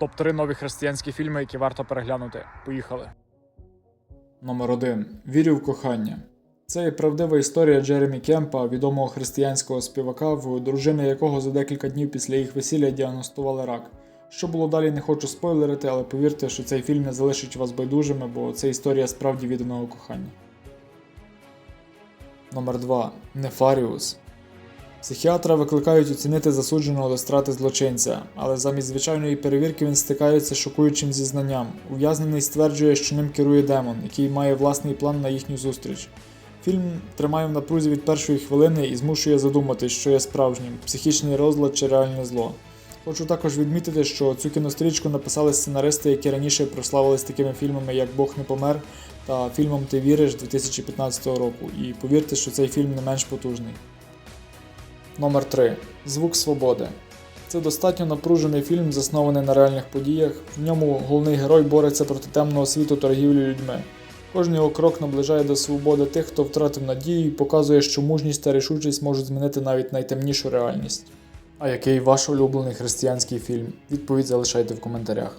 Топ-3 нові християнські фільми, які варто переглянути. Поїхали. Номер 1. Вірю в кохання. Це є правдива історія Джеремі Кемпа, відомого християнського співака, в дружини якого за декілька днів після їх весілля діагностували рак. Що було далі, не хочу спойлерити, але повірте, що цей фільм не залишить вас байдужими, бо це історія справді відданого кохання. Номер 2. Нефаріус. Психіатра викликають оцінити засудженого до страти злочинця, але замість звичайної перевірки він стикається з шокуючим зізнанням. Ув'язнений стверджує, що ним керує демон, який має власний план на їхню зустріч. Фільм тримає в напрузі від першої хвилини і змушує задуматись, що є справжнім психічний розлад чи реальне зло. Хочу також відмітити, що цю кінострічку написали сценаристи, які раніше прославились такими фільмами, як Бог не помер та фільмом Ти віриш 2015 року. І повірте, що цей фільм не менш потужний. Номер 3. Звук свободи. Це достатньо напружений фільм, заснований на реальних подіях. В ньому головний герой бореться проти темного світу торгівлі людьми. Кожен його крок наближає до свободи тих, хто втратив надію і показує, що мужність та рішучість можуть змінити навіть найтемнішу реальність. А який ваш улюблений християнський фільм? Відповідь залишайте в коментарях.